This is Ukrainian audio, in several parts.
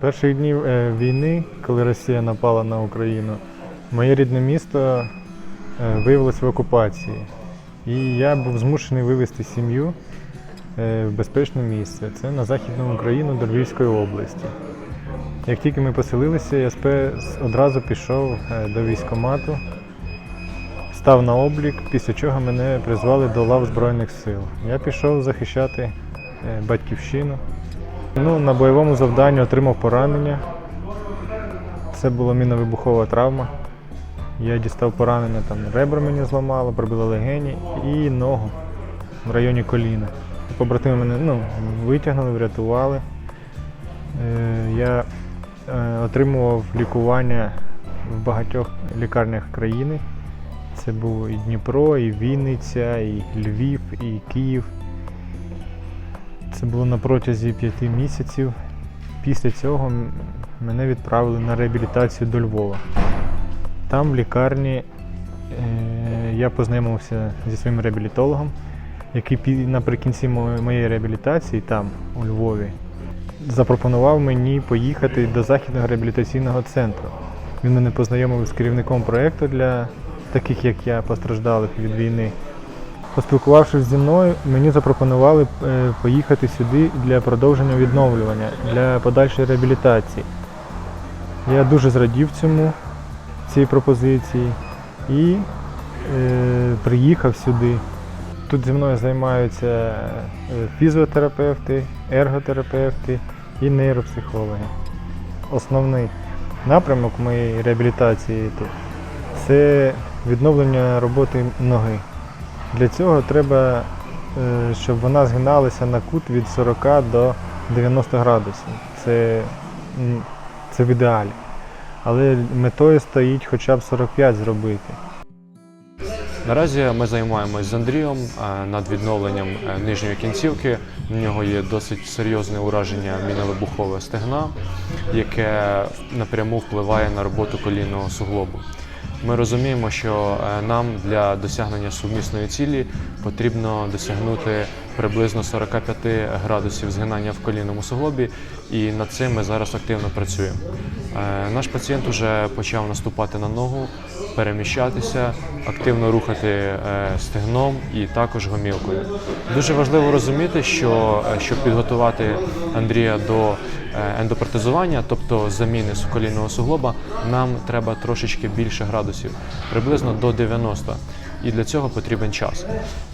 перших днів е, війни, коли Росія напала на Україну, моє рідне місто е, виявилось в окупації. І я був змушений вивезти сім'ю е, в безпечне місце. Це на Західну Україну до Львівської області. Як тільки ми поселилися, я одразу пішов до військкомату, став на облік, після чого мене призвали до лав Збройних сил. Я пішов захищати батьківщину. Ну, на бойовому завданні отримав поранення. Це була міновибухова травма. Я дістав поранення, там ребра мені зламало, пробило легені і ногу в районі коліна. Побратими мене ну, витягнули, врятували. Е, Я е, отримував лікування в багатьох лікарнях країни. Це був і Дніпро, і Вінниця, і Львів, і Київ. Було на протязі п'яти місяців. Після цього мене відправили на реабілітацію до Львова. Там, в лікарні, е, я познайомився зі своїм реабілітологом, який наприкінці моєї реабілітації там, у Львові, запропонував мені поїхати до Західного реабілітаційного центру. Він мене познайомив з керівником проєкту для таких, як я, постраждалих від війни. Поспілкувавшись зі мною, мені запропонували е, поїхати сюди для продовження відновлювання, для подальшої реабілітації. Я дуже зрадів цьому, цій пропозиції і е, приїхав сюди. Тут зі мною займаються е, фізіотерапевти, ерготерапевти і нейропсихологи. Основний напрямок моєї реабілітації тут це відновлення роботи ноги. Для цього треба, е, щоб вона згиналася на кут від 40 до 90 градусів. Це, це в ідеалі. Але метою стоїть хоча б 45 зробити. Наразі ми займаємось з Андрієм е, над відновленням е, нижньої кінцівки. В нього є досить серйозне ураження міновибухове стегна, яке напряму впливає на роботу колінного суглобу. Ми розуміємо, що е, нам для досягнення сумісної цілі потрібно досягнути приблизно 45 градусів згинання в колінному суглобі, і над цим ми зараз активно працюємо. Е, Наш пацієнт вже почав наступати на ногу, переміщатися, активно рухати е, стегном і також гомілкою. Дуже важливо розуміти, що е, щоб підготувати Андрія до ендопротезування, тобто заміни суколінного суглоба, нам треба трошечки більше градусів, приблизно до 90. І для цього потрібен час.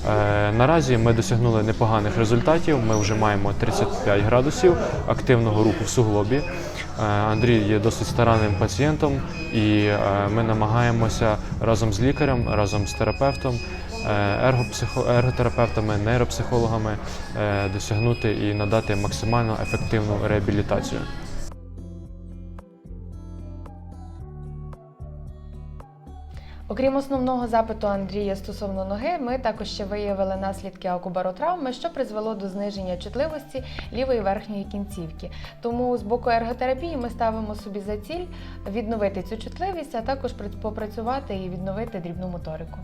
Е, наразі ми досягнули непоганих результатів. Ми вже маємо 35 градусів активного руху в суглобі. Е, Андрій є досить старанним пацієнтом, і е, ми намагаємося разом з лікарем, разом з терапевтом, ерготерапевтами, нейропсихологами досягнути і надати максимально ефективну реабілітацію. Окрім основного запиту Андрія стосовно ноги, ми також ще виявили наслідки акубаротравми, що призвело до зниження чутливості лівої верхньої кінцівки. Тому з боку ерготерапії ми ставимо собі за ціль відновити цю чутливість, а також попрацювати і відновити дрібну моторику.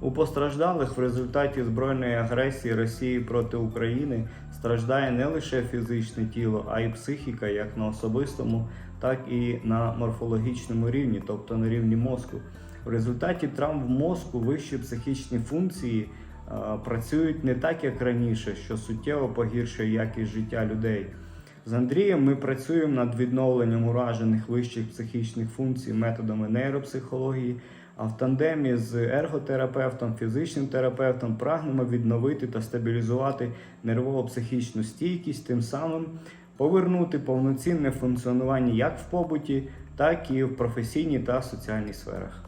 У постраждалих в результаті збройної агресії Росії проти України страждає не лише фізичне тіло, а й психіка, як на особистому, так і на морфологічному рівні, тобто на рівні мозку. В результаті травм в мозку вищі психічні функції е, працюють не так, як раніше, що суттєво погіршує якість життя людей. З Андрієм ми працюємо над відновленням уражених вищих психічних функцій методами нейропсихології, а в тандемі з ерготерапевтом, фізичним терапевтом прагнемо відновити та стабілізувати нервово-психічну стійкість, тим самим повернути повноцінне функціонування як в побуті, так і в професійній та соціальній сферах.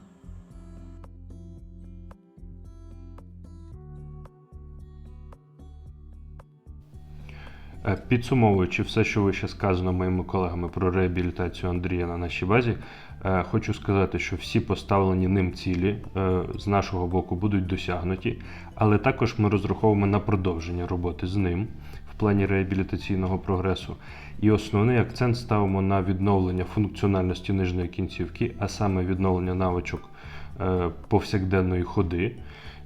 Е, Підсумовуючи все, що вище сказано моїми колегами про реабілітацію Андрія на нашій базі, е, хочу сказати, що всі поставлені ним цілі е, з нашого боку будуть досягнуті, але також ми розраховуємо на продовження роботи з ним плані реабілітаційного прогресу. І основний акцент ставимо на відновлення функціональності нижньої кінцівки, а саме відновлення навичок е, повсякденної ходи.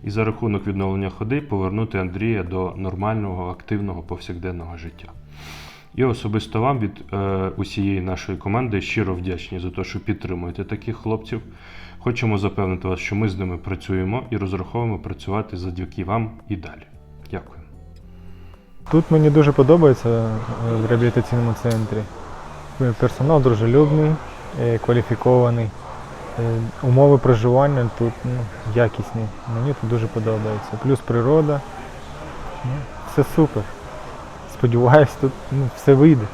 І за рахунок відновлення ходи повернути Андрія до нормального, активного повсякденного життя. І особисто вам від е, усієї нашої команди щиро вдячні за те, що підтримуєте таких хлопців. Хочемо запевнити вас, що ми з ними працюємо і розраховуємо працювати завдяки вам і далі. Дякую. Тут мені дуже подобається е, в реабілітаційному центрі. Е, Персонал дружелюбний, е, кваліфікований. Умови проживання тут ну, якісні. Мені тут дуже подобається. Плюс природа. Ну, все супер. Сподіваюсь, тут ну, все вийде.